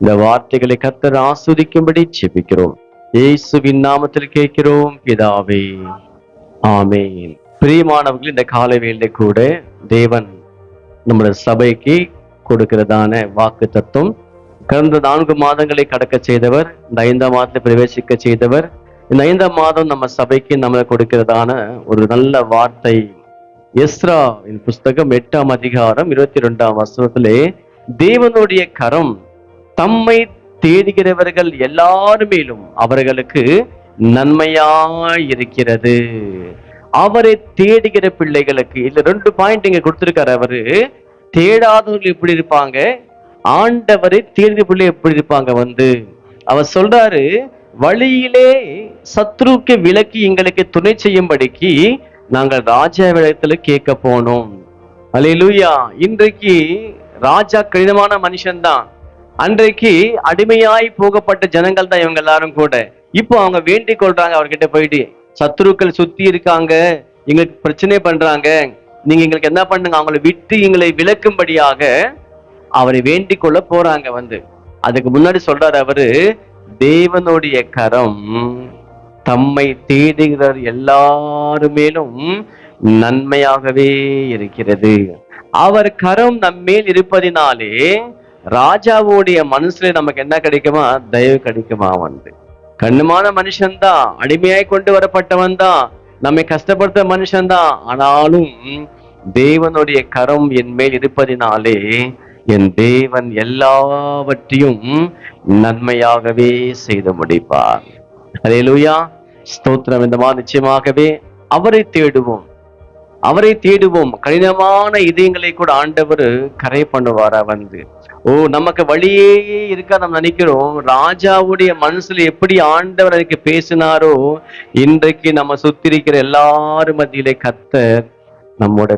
இந்த வார்த்தைகளை கத்தர் ஆஸ்வதிக்கும்படி செபிக்கிறோம் இயேசுவின் நாமத்தில் கேட்கிறோம் பிதாவே ஆமேன். பிரியமானவர்கள் இந்த காலை வேலை கூட தேவன் நம்முடைய சபைக்கு கொடுக்கிறதான வாக்கு தத்துவம் கடந்த நான்கு மாதங்களை கடக்க செய்தவர் இந்த ஐந்தாம் மாதத்தை பிரவேசிக்க செய்தவர் இந்த ஐந்தாம் மாதம் நம்ம சபைக்கு நம்ம கொடுக்கிறதான ஒரு நல்ல வார்த்தை. எஸ்ரா புஸ்தகம் எட்டாம் அதிகாரம் இருபத்தி ரெண்டாம் வசனத்திலே தேவனுடைய கரம் தம்மை தேடுகிறவர்கள் எல்லாருமேலும் அவர்களுக்கு நன்மையாய் இருக்கிறது அவரை தேடுகிற பிள்ளைகளுக்கு இல்ல ரெண்டு பாயிண்ட் இங்க கொடுத்திருக்காரு அவரு. தேடாதவர்கள் எப்படி இருப்பாங்க? ஆண்டவரை தேடுகிற பிள்ளை எப்படி இருப்பாங்க வந்து? அவர் சொல்றாரு வழியிலே சத்ருக்கு விலக்கி எங்களுக்கு துணை செய்யும்படிக்கு நாங்கள் ராஜா விடத்துல கேட்க போனோம். அலையிலூயா. இன்றைக்கு ராஜா கடினமான மனுஷன்தான். அன்றைக்கு அடிமையாய் போகப்பட்ட ஜனங்கள் தான் இவங்க எல்லாரும் கூட. இப்போ அவங்க வேண்டிக் கொள்றாங்க அவர்கிட்ட போயிட்டு. சத்துருக்கள் சுத்தி இருக்காங்க எங்களுக்கு பிரச்சனை பண்றாங்க. நீங்க எங்களுக்கு என்ன பண்ணுங்க அவங்களை விட்டு எங்களை விளக்கும்படியாக அவரை வேண்டிக் கொள்ள போறாங்க வந்து. அதுக்கு முன்னாடி சொல்றாரு அவரு தேவனுடைய கரம் தம்மை தேடுகிறார் எல்லாருமேலும் நன்மையாகவே இருக்கிறது. அவர் கரம் நம்மேல் இருப்பதினாலே ராஜாவுடைய மனசுல நமக்கு என்ன கிடைக்குமா? தயவு கிடைக்குமா வந்து கண்ணுமான மனுஷன்தான் அடிமையாய் கொண்டு வரப்பட்டவன் தான் நம்மை கஷ்டப்படுத்த மனுஷன்தான். ஆனாலும் தேவனுடைய கரம் என் மேல் இருப்பதினாலே என் தேவன் எல்லாவற்றையும் நன்மையாகவே செய்து முடிப்பார். அல்லேலூயா ஸ்தோத்திரம் இந்த மாதிரி நிச்சயமாகவே அவரை தேடுவோம். அவரை தேடுவோம். கடினமான இதயங்களை கூட ஆண்டவர் கரை பண்ணுவாரா வந்து ஓ நமக்கு வழியே இருக்கா நம்ம நினைக்கிறோம். ராஜாவுடைய மனசுல எப்படி ஆண்டவர் அதுக்கு பேசினாரோ இன்றைக்கு நம்ம சுத்தி இருக்கிற எல்லாரும் மத்தியிலே கத்த நம்மோட